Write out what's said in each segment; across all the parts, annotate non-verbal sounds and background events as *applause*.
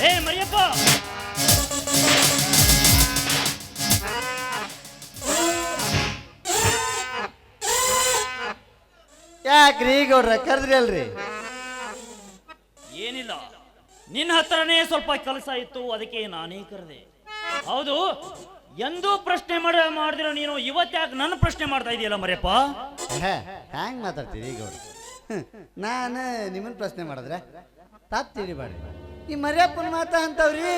ಏ ಮರಿಯಪ್ಪ! ಯಾಕ್ರಿ ಗೌಡ್ರ ಕರೆದ್ರಿ ಅಲ್ರಿ ಏನಿಲ್ಲ. ನಿನ್ನ ಹತ್ರನೇ ಸ್ವಲ್ಪ ಕೆಲಸ ಇತ್ತು ಅದಕ್ಕೆ ನಾನೇ ಕರೆದೆ. ಹೌದು ಎಂದೂ ಪ್ರಶ್ನೆ ಮಾಡ ಮಾಡಿದ್ರೆ ನೀನು ಇವತ್ತಾಕೆ ನನ್ನ ಪ್ರಶ್ನೆ ಮಾಡ್ತಾ ಇದೆಯಲ್ಲ ಮರಿಯಪ್ಪ? ಮಾತಾಡ್ತೀನಿ ಮಾತಾಡ್ತೀರಿ ಗೌಡ್ರ ನಾನು ನಿಮ್ಮನ್ನ ಪ್ರಶ್ನೆ ಮಾಡಿದ್ರೆ ತಾತ್ತೀರಿ ಬಾಡಿ. ಈ ಮರ್ಯಪ್ಪನ ಮಾತ ಅಂತವ್ರಿ.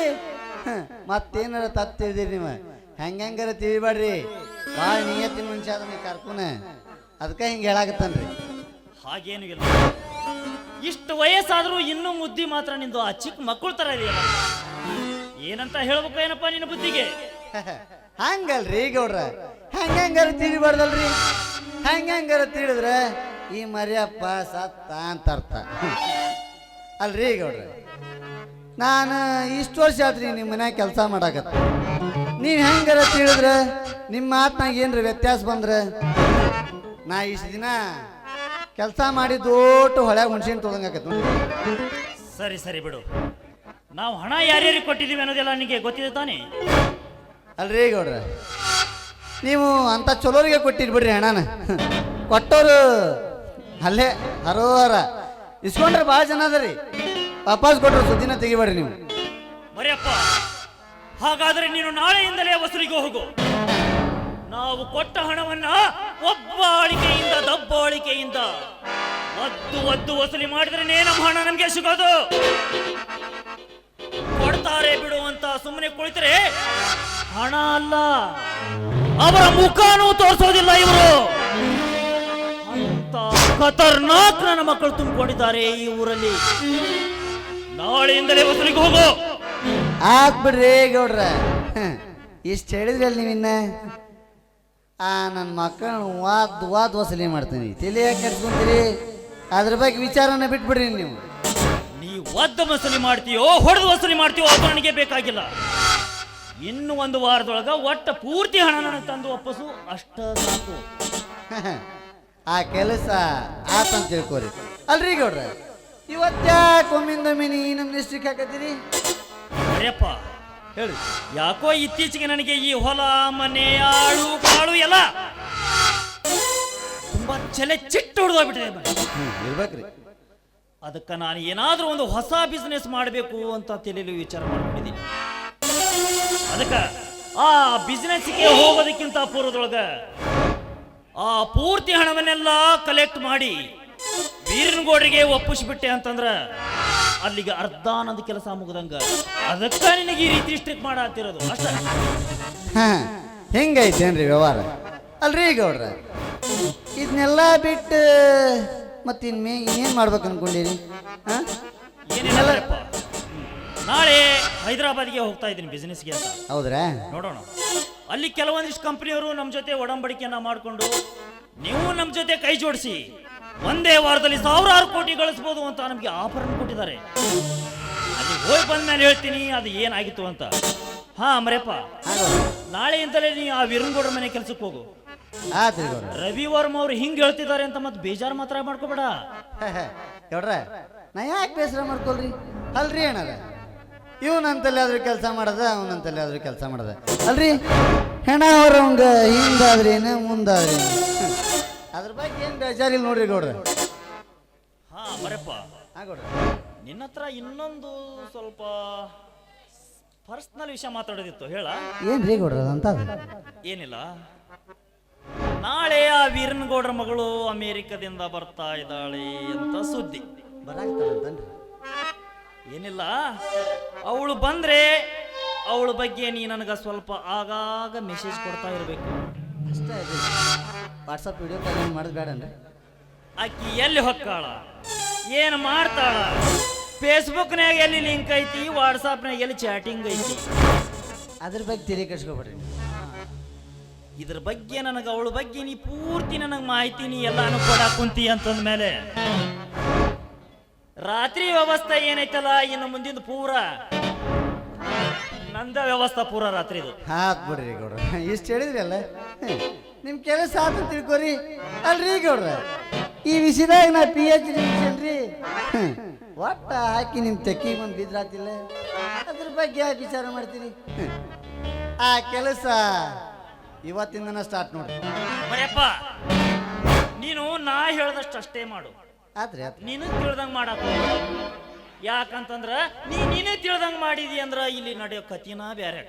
ಮತ್ತೇನಾರ ತತ್ ತಿಳಿದಿರಿ ನೀವು? ಹೆಂಗ ಹೆಂಗಾರ ತಿಳಿಬೇಡ್ರಿ. ಭಾಳ ನಿಯತ್ತಿನ ಮನುಷ್ಯ ಅದನ್ನ ಕರ್ಕೊನ. ಅದಕ್ಕೆ ಹಿಂಗೆ ಹೇಳಾಕತ್ತಾನ್ರಿ. ಹಾಗೇನು ಇಲ್ಲ. ಇಷ್ಟು ವಯಸ್ಸಾದರೂ ಇನ್ನೂ ಮುದ್ದಿ ಮಾತ್ರ ನಿಂದು ಆ ಚಿಕ್ಕ ಮಕ್ಕಳು ತರ ಇದೆಯಲ್ಲ. ಏನಂತ ಹೇಳ್ಬೇಕು ಏನಪ್ಪ ನಿನ್ನ ಬುದ್ಧಿಗೆ? *laughs* ಹಂಗಲ್ರಿ ಗೌಡ್ರ. ಹೆಂಗ ಹೆಂಗಾರ ತಿಳಿಬಾರ್ದಲ್ರಿ? ಹೆಂಗ ಹೆಂಗಾರ ತಿಳಿದ್ರೆ ಈ ಮರ್ಯಪ್ಪ ಸತ್ತ ಅಂತ ಅರ್ಥ. *laughs* ಅಲ್ರಿ ಗೌಡ್ರ. ನಾನು ಇಷ್ಟು ವರ್ಷ ಆತ್ರಿ ನಿಮ್ಮ ಮನ್ಯಾಗ ಕೆಲಸ ಮಾಡಾಕತ್ತ. ನೀವು ಹೆಂಗಾರ ತಿಳಿದ್ರೆ? ನಿಮ್ಮ ಮಾತ್ನಾಗ ಏನ್ರಿ ವ್ಯತ್ಯಾಸ ಬಂದ್ರೆ? ನಾ ಇಷ್ಟು ದಿನ ಕೆಲಸ ಮಾಡಿ ದೊಡ್ಡ ಹೊಳೆ ಹುಣ್ಸಿನ ತೊಳಂಗಾಕತ್ ಸರಿ ಸರಿ ಬಿಡು. ನಾವು ಹಣ ಯಾರ್ಯಾರಿಗೆ ಕೊಟ್ಟಿದ್ದೀವಿ ಅನ್ನೋದೆಲ್ಲ ನಿಮಗೆ ಗೊತ್ತಿದೆ ತಾನೇ? ಅಲ್ರಿ ಗೌಡ್ರ ನೀವು ಅಂತ ಚಲೋರಿಗೆ ಕೊಟ್ಟಿರಿ ಬಿಡ್ರಿ ಹಣನ. ಕೊಟ್ಟೋರು ಅಲ್ಲೇ ಹರೋಹರ. ಇಸ್ಕೊಂಡ್ರೆ ಭಾಳ ಜನ ಅದರಿ. ವಾಪಸ್ ಕೊಟ್ಟರು ಸುದ್ದಿನ ತೆಗಿಬೇಡ್ರಿ ನೀವು. ಮರಿಯಪ್ಪ, ಹಾಗಾದ್ರೆ ನೀನು ನಾಳೆಯಿಂದಲೇ ವಸೂಲಿಗೆ ಹೋಗು. ನಾವು ಕೊಟ್ಟ ಹಣವನ್ನ ಒಬ್ಬಾಳಿಕೆಯಿಂದ, ದಬ್ಬಾಳಿಕೆಯಿಂದ ಒದ್ದು ಒದ್ದು ವಸೂಲಿ ಮಾಡಿದ್ರೆ ನಮ್ಮ ಹಣ ನಮ್ಗೆ ಸಿಗೋದು. ಕೊಡ್ತಾರೆ ಬಿಡುವಂತ ಸುಮ್ಮನೆ ಕುಳಿತರೆ ಹಣ ಅಲ್ಲ, ಅವರ ಮುಖನೂ ತೋರಿಸೋದಿಲ್ಲ ಇವರು. ಅಂತ ಖತರ್ನಾಕ್ ನನ್ನ ಮಕ್ಕಳು ತುಂಬಿಕೊಂಡಿದ್ದಾರೆ ಈ ಊರಲ್ಲಿ. ನಾಳೆಯಿಂದಲೇ ವಸೂಲಿಗೆ ಹೋಗು. ಆಗ್ಬಿಡ್ರಿ ಗೌಡ್ರ. ಇಷ್ಟು ಹೇಳಿದ್ರಲ್ಲ ನೀವಿನ್ನ? ಆ ನನ್ನ ಮಕ್ಕಳನ್ನ ವಾದ್ ವಾದ್ ವಸೂಲಿ ಮಾಡ್ತೀನಿ. ತಲೆ ಯಾಕೆ ಕರ್ಕೊಂತೀರಿ ಅದ್ರ ಬಗ್ಗೆ ವಿಚಾರನ ಬಿಟ್ಬಿಡ್ರಿ ನೀವು. ನೀ ಒದ್ದ ವಸೂಲಿ ಮಾಡ್ತೀಯೋ ಹೊಡೆದು ವಸೂಲಿ ಮಾಡ್ತೀಯೋ ಅದು ನನಗೆ ಬೇಕಾಗಿಲ್ಲ. ಇನ್ನು ಒಂದು ವಾರದೊಳಗ ಒಟ್ಟ ಪೂರ್ತಿ ಹಣ ನನಗೆ ತಂದು ವಾಪಸ್ಸು ಅಷ್ಟ ಸಾಕು. ಆ ಕೆಲಸ ಆತಂತ ತಿಳ್ಕೊರಿ. ಅಲ್ರಿ ಗೌಡ್ರ? ಇವತ್ತ್ಯಾಕೆ ಒಮ್ಮಿಂದೊಮ್ಮೆ ನೀ ನಮ್ಮ ಡಿಸ್ಟ್ರಿಕ್ ಹಾಕತ್ತೀರಿ? ಅರೆಯಪ್ಪ ಹೇಳಿ. ಯಾಕೋ ಇತ್ತೀಚೆಗೆ ನನಗೆ ಈ ಹೊಲ ಮನೆ ಆಳು ಕಾಳು ಎಲ್ಲ ತುಂಬಾ ಚಲೆ ಚಿಟ್ಟು ಹೊಡೆದೋಗ್ಬಿಟ್ಟಿದೆ ಇರ್ಬೇಕ್ರಿ. ಅದಕ್ಕೆ ನಾನು ಏನಾದರೂ ಒಂದು ಹೊಸ ಬಿಸ್ನೆಸ್ ಮಾಡಬೇಕು ಅಂತ ತಲೆಯಲ್ಲಿ ವಿಚಾರ ಮಾಡ್ಕೊಂಡಿದ್ದೀನಿ. ಅದಕ್ಕೆ ಆ ಬಿಸ್ನೆಸ್ಗೆ ಹೋಗೋದಕ್ಕಿಂತ ಪೂರ್ವದೊಳಗೆ ಆ ಪೂರ್ತಿ ಹಣವನ್ನೆಲ್ಲ ಕಲೆಕ್ಟ್ ಮಾಡಿ ವೀರನಗೌಡರಿಗೆ ಒಪ್ಪಿಸ್ಬಿಟ್ಟೆ ಅಂತಂದ್ರ ಅಲ್ಲಿಗೆ ಅರ್ಧ ಅನ್ನೋದು ಕೆಲಸ ಮುಗ್ದಂಗ. ಅದಕ್ಕ ನಿನಗೆ ಈ ರೀತಿ ಸ್ಟ್ರಿಕ್ ಮಾಡತ್ತಿರೋದು ಅಷ್ಟ. ಹಾಂ ಹೆಂಗೈತೇನ್ರಿ ವ್ಯವಹಾರ? ಅಲ್ರಿ ಗೌಡ್ರ ಇದನ್ನೆಲ್ಲ ಬಿಟ್ಟು ಮತ್ತೆ ಇನ್ಮೇ ಇನ್ನೇನು ಮಾಡ್ಬೇಕು ಅನ್ಕೊಂಡಿರಿ? ಹಾಂ? ಏನಿಲ್ಲಪ್ಪ ನಾಳೆ ಹೈದರಾಬಾದ್ಗೆ ಹೋಗ್ತಾ ಇದ್ದೀನಿ ಬಿಸ್ನೆಸ್ಗೆ ಅಂತ. ಹೌದ್ರಾ? ನೋಡೋಣ. ಅಲ್ಲಿ ಕೆಲವೊಂದಿಷ್ಟು ಕಂಪ್ನಿಯವರು ನಮ್ಮ ಜೊತೆ ಒಡಂಬಡಿಕೆಯನ್ನ ಮಾಡಿಕೊಂಡು ನೀವು ನಮ್ಮ ಜೊತೆ ಕೈ ಜೋಡಿಸಿ. ಒಂದೇ ವಾರದಲ್ಲಿ ಸಾವಿರಾರು ಕೋಟಿ ಗಳಿಸ್ಬೋದು ಅಂತ ನಮಗೆ ಆಫರ್ ಕೊಟ್ಟಿದ್ದಾರೆ. ಅದು ಹೋಗಿ ಬಂದ್ಮೇಲೆ ಹೇಳ್ತೀನಿ ಅದು ಏನಾಗಿತ್ತು ಅಂತ. ಹಾ ಮರೆಯಪ್ಪ ನಾಳೆಯಿಂದಲೇ ನೀ ಆ ವೀರನ್ಗೌಡರ ಮನೆ ಕೆಲ್ಸಕ್ಕೆ ಹೋಗು. ಆತ್ರಿ ಗೌಡ್ರ ರವಿ ವರ್ಮ ಅವ್ರು ಹಿಂಗ್ ಹೇಳ್ತಿದ್ದಾರೆ ಅಂತ ಮತ್ತೆ ಬೇಜಾರು ಮಾತ್ರ ಮಾಡ್ಕೋಬೇಡ. ಗೌಡ್ರ ನಾ ಯಾಕೆ ಬೇಸರ ಮಾಡ್ಕೊಳ್ರಿ? ಅಲ್ರಿ ಅಣ್ಣರ ಇವನಂತಲ್ಲಿ ಆದ್ರೂ ಕೆಲಸ ಮಾಡದ ಅವನಂತಲ್ಲಿ ಆದ್ರೂ ಕೆಲಸ ಮಾಡದ. ಅಲ್ರಿ? ಹೆಣ ಅವ್ರ ಹಿಂದಾದ್ರೇನು ಮುಂದಾದ್ರೇನು? ಹ್ಮ್. ಅದ್ರ ಬಗ್ಗೆ ಏನು ಬೇಜಾರಿಲ್ಲ ನೋಡ್ರಿ ಗೌಡ್ರೆ. ಹಾ ಬರಪ್ಪ. ಹಾ ಗೌಡ್ರ. ನಿನ್ನ ಹತ್ರ ಇನ್ನೊಂದು ಸ್ವಲ್ಪ ಪರ್ಸ್ನಲ್ ವಿಷಯ ಮಾತಾಡೋದಿತ್ತು ಹೇಳ. ಏನ್ರಿ ಗೌಡ್ರ ಅಂತ ಏನಿಲ್ಲ. ನಾಳೆ ಆ ವೀರನಗೌಡರ ಮಗಳು ಅಮೇರಿಕದಿಂದ ಬರ್ತಾ ಇದ್ದಾಳೆ ಅಂತ ಸುದ್ದಿ. ಬರಾಕ್ತಾರಂತನ್ರಿ ಏನಿಲ್ಲ. ಅವಳು ಬಂದ್ರೆ ಅವಳ ಬಗ್ಗೆ ನೀ ನನಗ ಸ್ವಲ್ಪ ಆಗಾಗ ಮೆಸೇಜ್ ಕೊಡ್ತಾ ಇರಬೇಕು. ಅಷ್ಟೇ ವಾಟ್ಸಪ್ ವಿಡಿಯೋ ಕಾಲ್ ಮಾಡೋದು ಬೇಡನ್ರಿ ಆಕಿ ಎಲ್ಲಿ ಹೊಕ್ಕಾಳ? ಏನು ಮಾಡ್ತಾಳ? ಫೇಸ್ಬುಕ್ನಾಗ ಎಲ್ಲಿ ಲಿಂಕ್ ಐತಿ? ವಾಟ್ಸಾಪ್ನಾಗ ಎಲ್ಲಿ ಚಾಟಿಂಗ್ ಐತಿ? ಅದ್ರ ಬಗ್ಗೆ ತಿರಿ ಕಟ್ಸ್ಕೊಬೇಡ್ರಿ ಇದ್ರ ಬಗ್ಗೆ ನನಗೆ ಅವಳ ಬಗ್ಗೆ ನೀ ಪೂರ್ತಿ ನನಗೆ ಮಾಹಿತಿ ನೀ ಎಲ್ಲಾನು ಕೊಡಾಕ್ ಕುಂತಿ ಅಂತಂದ ಮೇಲೆ. ರಾತ್ರಿ ವ್ಯವಸ್ಥೆ ಏನೈತಲ್ಲ ಇನ್ನು ಮುಂದಿನ ಪೂರ? ನಂದ ವ್ಯವಸ್ಥೆ ಪೂರ ರಾತ್ರಿದು. ಹಾಕ್ಬಿಡ್ರಿ ಗೌಡ್ರ. ಇಷ್ಟು ಹೇಳಿದ್ರಿ ಅಲ್ಲ? ನಿಮ್ಮ ಕೆಲಸ ಆತು ತಿಳ್ಕೊರಿ. ಅಲ್ರಿ ಗೌಡ್ರ? ಈ ವಿಷಯದಾಗ ನಾ ಪಿ ಎಚ್ ಡಿ ಮುಗಿಸೇನ್ರಿ ಒಟ್ಟ ಹಾಕಿ ನಿಮ್ಮ ತೆಕ್ಕಿಗೆ ಬಂದು ಬಿದ್ರಾತಿಲ್ಲ. ಅದ್ರ ಬಗ್ಗೆ ಯಾಕೆ ವಿಚಾರ ಮಾಡ್ತೀರಿ? ಆ ಕೆಲಸ ಇವತ್ತಿಂದನ ಸ್ಟಾರ್ಟ್ ನೋಡ್ರಿ. ಬರೆಯಪ್ಪ ನೀನು ನಾ ಹೇಳ್ದಷ್ಟು ಅಷ್ಟೇ ಮಾಡು ಆದ್ರೆ ನೀನು ತಿಳ್ದಂಗ್ ಮಾಡಕ್ ಹೋಗ್ಬೇಡ. ಯಾಕಂತಂದ್ರ ನೀ ನೀನೇ ತಿಳ್ದಂಗ್ ಮಾಡಿದಿ ಅಂದ್ರ ಇಲ್ಲಿ ನಡೆಯೋ ಕತಿನ ಬೇರೆ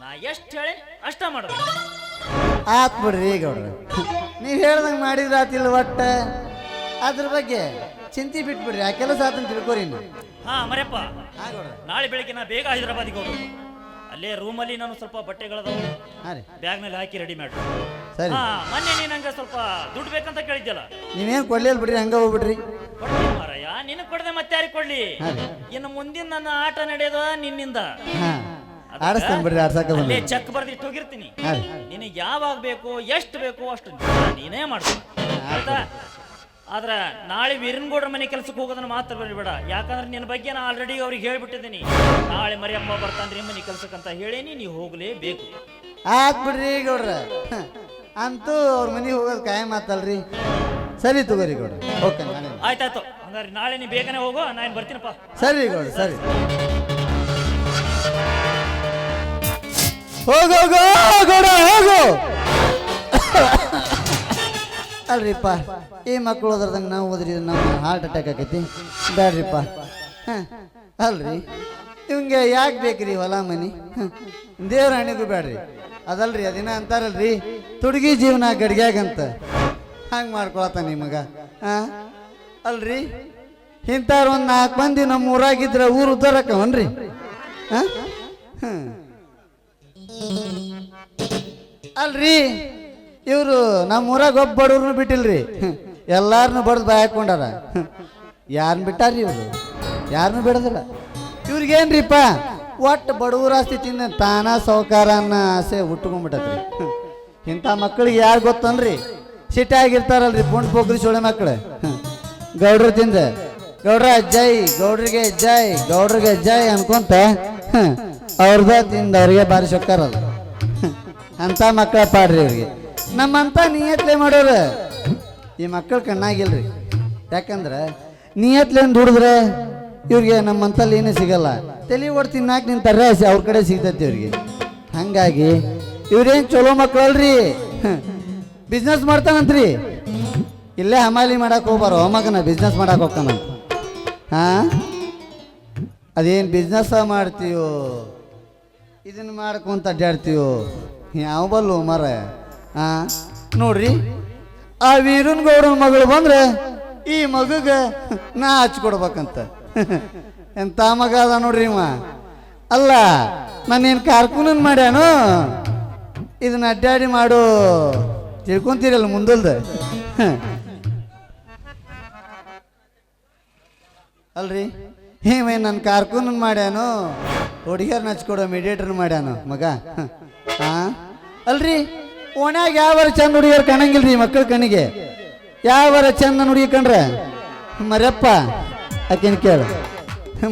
ನಾ ಎಷ್ಟ್ ಹೇಳಿ ಅಷ್ಟ ಮಾಡ್ಬೇಕು ಆತ್ ಬಿಡ್ರಿ ಅವ್ರ. ನೀವು ಹೇಳ್ದಂಗೆ ಮಾಡಿದ್ರ ಆತಿಲ್ಲ ಒಟ್ಟ. ಅದ್ರ ಬಗ್ಗೆ ಚಿಂತೆ ಬಿಟ್ಬಿಡ್ರಿ ಆ ಕೆಲಸ ಆತನ ತಿಳ್ಕೊರಿ ಹಾ ಗೌಡ್ರ. ನಾಳೆ ಬೆಳಿಗ್ಗೆ ನಾ ಬೇಗ ಹೈದರಾಬಾದಿಗೆ ಹೋಗ್ಬೇಕು. ಅಲ್ಲೇ ರೂಮಲ್ಲಿ ನಾನು ಸ್ವಲ್ಪ ಬಟ್ಟೆಗಳದವು. ಬ್ಯಾಗ್ ರೀ. ಬ್ಯಾಗ್ನಲ್ಲಿ ಹಾಕಿ ರೆಡಿ ಮಾಡಿ ಸರಿ. ಹಾ ಮೊನ್ನೆ ನೀನು ನಂಗೆ ಸ್ವಲ್ಪ ದುಡ್ಡು ಬೇಕಂತ ಕೇಳಿದ್ಯಲ್ಲ? ನೀವೇನು ಕೊಡ್ಲಿಲ್ಲ ಬಿಡ್ರಿ ಹಂಗ ಹೋಗ್ಬಿಡ್ರಿ. ಕೊಡ್ತೀನಿ ಮಾರಯ್ಯ ನಿನಗೆ ಕೊಡದೆ ಮತ್ತೆ ಯಾರಿಗೆ ಕೊಡ್ಲಿ? ಹಾ ರೀ. ಇನ್ನು ಮುಂದಿನ ನನ್ನ ಆಟ ನಡೆಯೋದು ನಿನ್ನಿಂದ. ಹಾಂ. ಆಡಿಸ್ತಾನೆ ಬಿಡ್ರಿ ಆಡ್ಸಕ್ಕ ಅಲ್ಲೇ ಬಂದ್ರಿ ಚೆಕ್ ಬರ್ದಿಟ್ಟು ಹೋಗಿರ್ತೀನಿ. ಹಾಂ ರೀ. ನಿನಗೆ ಯಾವಾಗ ಬೇಕು ಎಷ್ಟು ಬೇಕು ಅಷ್ಟು ನೀನೇ ಮಾಡ್ತೀನಿ. ಆಯ್ತಾ? ಆದ್ರ ನಾಳೆ ವೀರನ್ಗೌಡ್ರ ಮನೆ ಕೆಲ್ಸಕ್ಕೆ ಹೋಗೋದನ್ನ ಮಾತ್ರ ಬರಬೇಡ ಯಾಕಂದ್ರೆ ನಿನ್ನ ಬಗ್ಗೆ ನಾ ಆಲ್ರೆಡಿ ಅವ್ರಿಗೆ ಹೇಳ್ಬಿಟ್ಟಿದ್ದೀನಿ. ನಾಳೆ ಮರಿಯಪ್ಪ ಬರ್ತಾನ್ರಿ ಮನೆ ಕೆಲ್ಸಕ್ಕಂತ ಹೇಳೇನಿ ನೀವು ಹೋಗ್ಲೇಬೇಕು. ಆತ್ ಬಿಡ್ರಿ ಗೌಡ್ರ. ಹ. ಅಂತೂ ಅವ್ರ ಮನೆಗೆ ಹೋಗೋದು ಕಾಯಂ ಮಾತಲ್ರಿ ಸರಿ ತಗೋರಿ ಗೌಡ್ರ. ಓಕೆ ನಾಳೆ. ಆಯ್ತಾಯ್ತು. ಹಂಗಾರೆ ನಾಳೆ ನೀ ಬೇಗನೆ ಹೋಗು ನಾನು ಬರ್ತೀನಪ್ಪ. ಸರಿ ಗೌಡ್ರ ಸರಿ. ಹೋಗು ಹೋಗು ಗೌಡ ಹೋಗು. ಅಲ್ರಿಪ್ಪ, ಈ ಮಕ್ಕಳು ಓದ್ರದಂಗೆ ನಾವು ಓದ್ರಿ ನಮ್ಮ ಹಾರ್ಟ್ ಅಟ್ಯಾಕ್ ಆಕೈತಿ ಬ್ಯಾಡ್ರಿಪ್ಪ. ಹಾಂ, ಅಲ್ರಿ. ಇವಂಗೆ ಯಾಕೆ ಬೇಕ್ರಿ ಹೊಲ ಮನಿ? ದೇವ್ರ ಹಣಿಗೂ ಬ್ಯಾಡ್ರಿ. ಅದಲ್ರಿ, ಅದಿನ ಅಂತಾರಲ್ರಿ, ತುಡುಗಿ ಜೀವನ ಗಡಿಗ್ಯಾಗಂತ. ಹಂಗೆ ಮಾಡ್ಕೊಳತ್ತ ನಿಮಗ ಹಾಂ, ಅಲ್ರಿ. ಇಂಥವ್ರು ಒಂದು ನಾಲ್ಕು ಮಂದಿ ನಮ್ಮ ಊರಾಗಿದ್ರೆ ಊರು ಉದ್ದಾರಕ್ಕವನ್ರಿ ಹಾಂ ಹ್ಮ್ ಅಲ್ರಿ, ಇವರು ನಮ್ಮ ಊರಾಗ ಒಬ್ಬ ಬಡವ್ರನ್ನ ಬಿಟ್ಟಿಲ್ರಿ. ಎಲ್ಲಾರನ್ನು ಬಡ್ದು ಬಾಯ್ ಹಾಕೊಂಡಾರ ಯಾರನ್ನ ಬಿಟ್ಟಾರ್ರಿ ಇವರು? ಯಾರನ್ನು ಬಿಡೋದಿಲ್ಲ. ಇವ್ರಿಗೇನ್ರಿಪ್ಪ, ಒಟ್ಟು ಬಡವ್ರ ಆಸ್ತಿ ತಿಂದ ತಾನ ಸೌಕಾರ ಅನ್ನೋ ಆಸೆ ಹುಟ್ಕೊಂಡ್ಬಿಟ್ಟತ್ರಿ ಇಂಥ ಮಕ್ಕಳಿಗೆ ಯಾರು ಗೊತ್ತನ್ರಿ? ಸಿಟಿ ಆಗಿರ್ತಾರಲ್ರಿ ಪುಂಡ್ ಪೋಗ್ರಿ ಚೋಳೆ ಮಕ್ಕಳು ಗೌಡ್ರ ತಿಂದ, ಗೌಡ್ರ ಜೈ, ಗೌಡ್ರಿಗೆ ಜೈ ಗೌಡ್ರಿಗೆ ಜೈ ಅನ್ಕೊಂತ ಅವ್ರದ ತಿಂದ ಅವ್ರಿಗೆ ಬಾರಿ ಸೊಕ್ಕಾರಲ್ಲ ಅಂತ ಮಕ್ಕಳ ಪಾಡ್ರಿ ಅವ್ರಿಗೆ ನಮ್ಮಂತ ನಿಯತ್ಲೆ ಮಾಡೋರು ಈ ಮಕ್ಕಳು ಕಣ್ಣಾಗಿಲ್ರಿ. ಯಾಕಂದ್ರೆ ನಿಯತ್ಲೆ ದುಡಿದ್ರೆ ಇವ್ರಿಗೆ ನಮ್ಮಂತಲ್ಲಿ ಏನೂ ಸಿಗಲ್ಲ. ತಲೆ ಓಡ್ ತಿನ್ನಾಕ ನಿನ್ ತರ ಅವ್ರ ಕಡೆ ಸಿಗ್ತೈತಿ ಇವ್ರಿಗೆ. ಹಂಗಾಗಿ ಇವ್ರೇನು ಚಲೋ ಮಕ್ಕಳಲ್ರಿ ಬಿಸ್ನೆಸ್ ಮಾಡ್ತಾನಂತ್ರಿ. ಇಲ್ಲೇ ಹಮಾಲಿ ಮಾಡಕ್ಕೆ ಹೋಗ್ಬಾರ ಮಗನ ಬಿಸ್ನೆಸ್ ಮಾಡಕ್ಕೆ ಹೋಗ್ತಾನಂತ. ಹಾಂ? ಅದೇನು ಬಿಸ್ನೆಸ್ ಮಾಡ್ತೀವೋ ಇದನ್ನ ಮಾಡ್ಕೊಂತ ಅಡ್ಡಾಡ್ತೀವೋ ಯಾವ ಬಲ್ಲು ಮರ? ಆ? ನೋಡ್ರಿ, ಆ ವೀರನ್ ಗೌಡನ ಮಗಳು ಬಂದ್ರೆ ಈ ಮಗುಗ ನಾ ಹಚ್ಕೊಡ್ಬೇಕಂತ ಎಂತ ಮಗ ಅದ ನೋಡ್ರಿ ಇವ? ಅಲ್ಲ ನಾನೇನು ಕಾರ್ಕುನನ್ ಮಾಡ್ಯಾನು? ಇದನ್ನ ಅಡ್ಡಾಡಿ ಮಾಡು. ತಿಳ್ಕೊಂತೀರಲ್ಲ ಮುಂದಲ್ದ? ಅಲ್ರಿ ಹೀಮೇ ನನ್ನ ಕಾರ್ಕುನನ್ ಮಾಡ್ಯಾನು? ಹುಡುಗಿಯರ್ನ ನಚ್ಕೊಡೋ ಮೀಡಿಯೇಟರ್ ಮಾಡ್ಯಾನು, ಮಗ. ಅಲ್ರಿ, ಓಣ್ಯಾಗ ಯಾವರ ಚಂದ ಹುಡುಗಿಯರ್ ಕಾಣಂಗಿಲ್ರಿ ಮಕ್ಕಳ ಕಣ್ಣಿಗೆ? ಯಾವರ ಚಂದ ಹುಡುಗಿ ಕಂಡ್ರೆ? ಮರ್ಯಪ್ಪ ಆಕಿನ ಕೇಳು.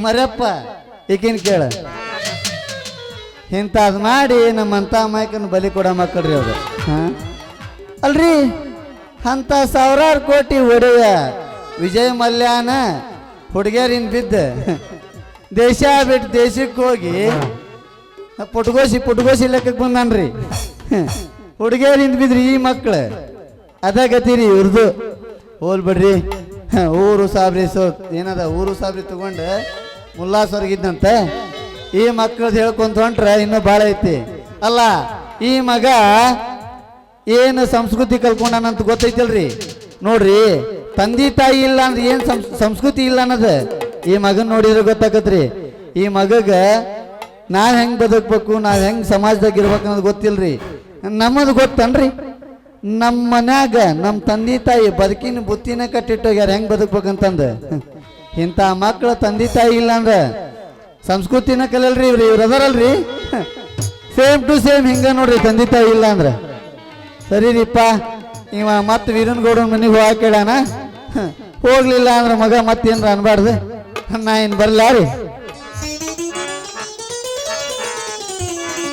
ಮರ್ಯಪ್ಪ ಈಕಿನ ಕೇಳು. ಇಂಥದ್ ಮಾಡಿ ನಮ್ಮಂತ ಅಮಾಯಕನ ಬಲಿ ಕೊಡ ಮಕ್ಕಳ್ರಿ ಅವರು. ಹಾ ಅಲ್ರಿ ಅಂತ ಸಾವಿರಾರು ಕೋಟಿ ಒಡೆಯ ವಿಜಯ ಮಲ್ಯಾನ ಹುಡುಗಿಯರಿಂದ ಬಿದ್ದ. ದೇಶ ಬಿಟ್ಟು ದೇಶಕ್ಕೆ ಹೋಗಿ ಪುಟ್ಗೋಸಿ ಪುಟ್ಗೋಸಿ ಲೆಕ್ಕಕ್ಕೆ ಬಂದಾನ್ರಿ. ಹಿಂದೆ ಬಿದ್ರಿ ಈ ಮಕ್ಳು. ಅದ ಗತಿರಿ ಇವ್ರದ್ದು ಹೋಲ್ ಬಿಡ್ರಿ. ಊರು ಸಾಬ್ರಿ ಸೋ ಏನದ ಊರು ಸಾಬ್ರಿ ತಗೊಂಡು ಮುಲ್ಲಾಸವ್ರಿಗಿದ್ದಂತ ಈ ಮಕ್ಳದ್ ಹೇಳ್ಕೊಂತ ಹೊಂಟ್ರೆ ಇನ್ನೂ ಭಾಳ ಐತಿ. ಅಲ್ಲ ಈ ಮಗ ಏನು ಸಂಸ್ಕೃತಿ ಕಲ್ಕೊಂಡಾನಂತ ಗೊತ್ತೈತಿಲ್ರಿ? ನೋಡ್ರಿ ತಂದೆ ತಾಯಿ ಇಲ್ಲ ಅಂದ್ರೆ ಏನು ಸಂಸ್- ಸಂಸ್ಕೃತಿ ಇಲ್ಲ ಅನ್ನೋದು? ಈ ಮಗನ್ ನೋಡಿದ್ರೆ ಗೊತ್ತಾಗತ್ರಿ. ಈ ಮಗಗ ನಾವ್ ಹೆಂಗ್ ಬದುಕ್ಬೇಕು ನಾವ್ ಹೆಂಗ್ ಸಮಾಜದಾಗ ಇರ್ಬೇಕು ಅನ್ನೋದು ಗೊತ್ತಿಲ್ರಿ. ನಮ್ಮದು ಗೊತ್ತನ್ರಿ. ನಮ್ಮ ಮನ್ಯಾಗ ನಮ್ಮ ತಂದೆ ತಾಯಿ ಬದುಕಿನ ಬುತ್ತಿನ ಕಟ್ಟಿಟ್ಟೋಗ್ಯಾರ, ಹೆಂಗ್ ಬದುಕ್ಬೇಕಂತಂದ. ಇಂಥ ಮಕ್ಕಳು ತಂದೆ ತಾಯಿ ಇಲ್ಲ ಅಂದ್ರೆ ಸಂಸ್ಕೃತಿನ ಕಲಿಯಲ್ರಿ ಇವ್ರಿ, ಇವ್ರು ಅದರಲ್ರಿ. ಸೇಮ್ ಟು ಸೇಮ್ ಹಿಂಗ ನೋಡ್ರಿ ತಂದೆ ತಾಯಿ ಇಲ್ಲ ಅಂದ್ರೆ ಸರಿ ರೀಪ್ಪ ಇವ ಮತ್ತೆ ವೀರನ್ ಗೌಡನ್ ಮನೆಗೆ ಹೋಗಕ್ಕೆ ಕೇಳಾನ ಹೋಗ್ಲಿಲ್ಲ ಅಂದ್ರೆ ಮಗ ಮತ್ತೇನ್ರ ಅನ್ಬಾರ್ದು. ನಾ ಏನು ಬರಲ್ಲ ರೀ